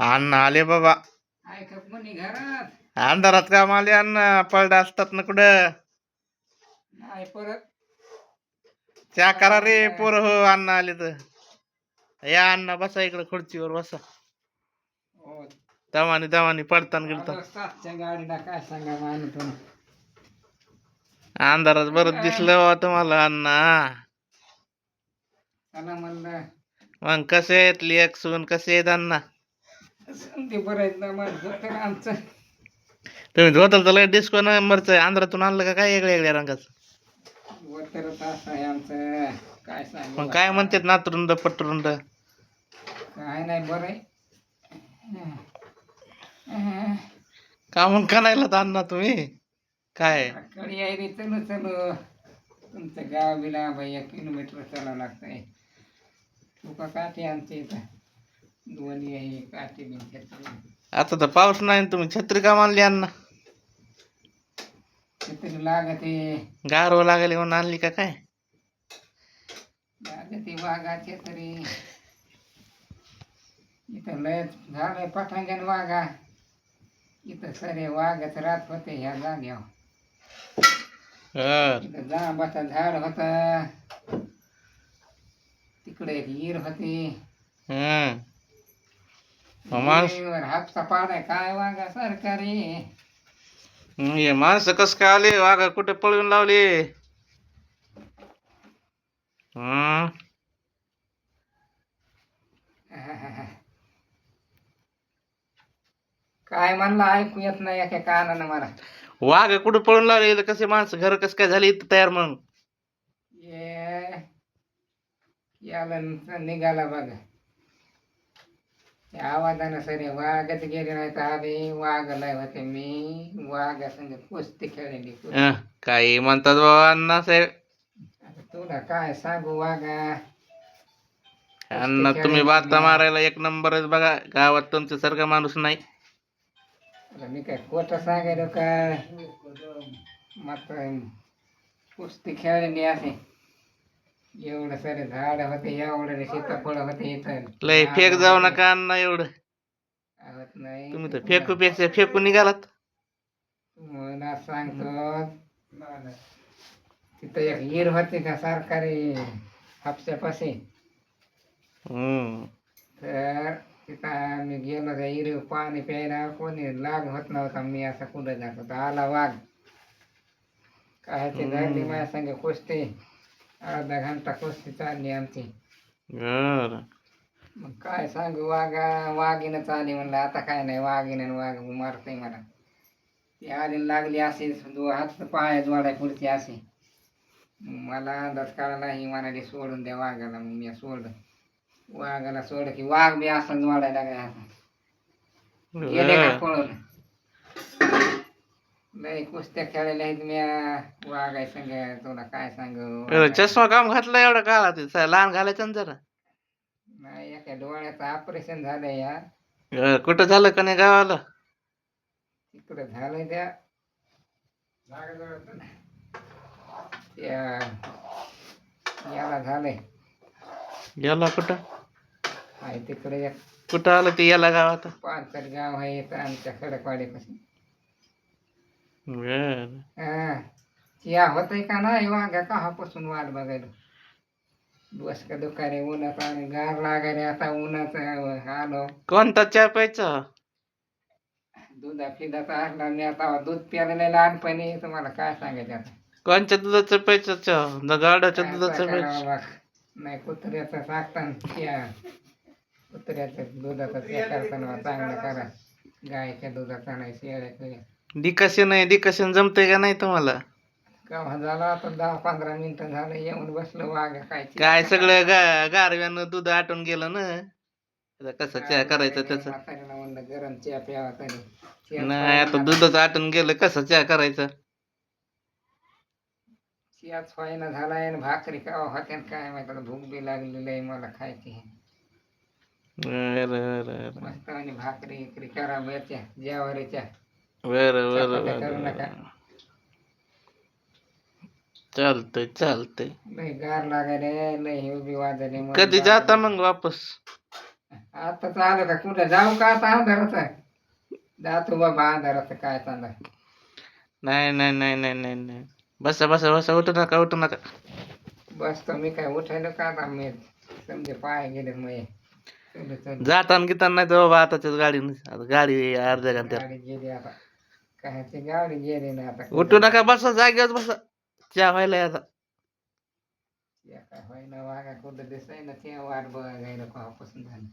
अण्णा आले बाबा. अंधारात काम आले अण्णा पळडा असतात ना कुठं? परत. चहा करा रे पोर हो अण्णा आले तर. या अण्णा बसा इकडे खुर्चीवर बसा. हो. दमानी दमानी पडताना तुम्ही अंधारात बरं दिसलं बा तुम्हाला अण्णा. मग कसे आहेत लेख सून कसे आहेत अण्णा? ते बरं आहेत ना मग तर आमचं. तुम्ही धोतल तर डिस्को नंबरचं अंधारातून आणलं का काय वेगळ्या वेगळ्या रंगाचं? असं आहे आमचं. काय सांगू मग काय म्हणतात नातरुंड पटरुंड काय नाही बरं आहे. का म्हणून कणायला तर अण्णा तुम्ही? काय? कडे आहे रे चलो चलो. तुमचं गाव बिला बाई एक किलोमीटर चालावं लागतंय. तुका काठी आमच्या इथं. दोन्ही आहे काठी बिन छत्री आता तर पाऊस नाही आणि तुम्ही छत्री का मानली अण्णा छत्री लागते. गारव लागले म्हणून आणली का काय? लागते वाघा छत्री. इथं लय झालंय पठांगण वाघा. इथं सरे वाघच राहत होते ह्या जाग्यावर. इथं जांबाचं झाड होत. तिकडे एक हिर होती. माणूस हिरीवर हापसा पाडाय काय वागा सरकारी? हे माणसं कस काय आले? वाघा कुठे पळून लावले? हम्म. काय म्हणलं ऐकू येत नाही एका कानानं मला. वाघ कुठे पळून लावले? कसे माणसं घर कस काय झाले इथं तयार मग ये. याला निघाला बघा. त्या आवाजानं सरे वाघच गेले नाही तर आधी वाघ लय होते मी. वाघ संग कुस्ती. अं, काही म्हणतात बाबा अण्णा साहेब. आता तुला काय सांगू वाघा? अण्णा तुम्ही बाता मारायला एक नंबरच बघा गावात तुमच्या सारखा माणूस नाही. आता मी काय खोटं सांगायलो काय मग कुस्ती खेळलेली असे एवढं सारे झाड होते एवढे सीताफळ होते इथं. लय फेक जाऊ नका अण्णा एवढं. आवत नाही. तुम्ही तर फेकू पेक्षा फेकून निघालात. मला सांगतो तिथं एक हिर होती का सरकारी हापशापाशी. हम्म. तर तिथं आम्ही गेलो त्या हिरीव पाणी प्यायला कोणी लाग होत नव्हता मी असा कुठं जात होता आला वाघ. काय ते झाली माझ्या संग कुस्ती. अर्धा घंटा कुस्ती चालली आमची. बर. मग काय सांगू वाघा वाघीनं चालली म्हणलं आता काय नाही वाघीनं वाघ मारतय मला. ती आली लागली अशी दो हात पाय जोडाय पुढची अशी. मला अंदाज कळाला ही म्हणाली सोडून द्या वाघाला मग मी सोडलं. वाघाला सोड की वाघ बी असं जोडायला लागला आता. गेले का. पळून? लय कुस्त्या खेळलेल्या आहेत मी वाघाय संग तुला काय सांगू? चष्मा काम घातला एवढा काळा ते सा- लहान घालायचं ना जरा. नाही एका डोळ्याचं ऑपरेशन झालंय या. कुठं झालं का नाही गावाला? तिकडं झालंय त्या. त्या याला झालंय. गेला कुठं? आहे तिकडे एक. कुठं आलं ते याला गावात? पानसर गाव आहे इथं आमच्या खडकवाडीपासून बर. हा. होतंय का नाही वागा काहापासून वाट बघायला? बस का दुकाने उन्हात आणि गार लागायला आता उन्हाचं आलो. कोणता चहा प्यायचा? दुधा फिदाचा असला मी आता दूध प्यायला लहानपणी तुम्हाला काय सांगायचं आता? कोणच्या दुधाचं प्यायचं चहा? न गाडाच्या काय दुधाचं प्यायचं बा. नाही कुत्र्याचं सांगताना त्या कुत्र्याचं दुधाचा त्या करताना चांगलं करा. गायच्या दुधाचा नाही शेळ्याचं. डिकशन नाही डिकशन जमतंय का नाही तुम्हाला? केव्हा झाला आता दहा पंधरा मिनिटं झालं येऊन बसलो काय काय सगळं गा गारव्यानं दूध आटून गेलं ना? आता कसं चहा करायचं त्याचं? म्हणलं गरम चहा प्यावा तरी चहा नाही आता प्यायला- दुधच आटून गेलं कसं चहा करायचं? झालाय आणि भाकरी केव्हा होत्या आणि काय माहिती आता भूक बी लागलेली आहे मला खायची. मस्त आणि भाकरी इकरी करा जेवारीच्या बर बर. चालतंय चालतंय. लय गार लागायला लय हे उभी वाजायला कधी जाता मग वापस? आता चालू का कुठं? जाऊ का आता अंधारात जातो बाबा अंधारात काय चांदा नाही नाही नाही नाही नाही नाही. बसा बसा बसा उठू नका उठू नका. बसतो मी काय उठायलो का आता मी समजे पाय गेले मग चल चल. जाताना गिताना नाही तर बाबा आताच्याच गाडी आता गाडी अर्ध्या घंट्यात. गाडी गेली आता. काय ती गाडी गेली ना आता उठू नका बसा जागेवर बसा. चहा व्हायला आता. या काय होईना वागा कुठं दिसाय ना ते वाट बघायला केव्हापासून झालं.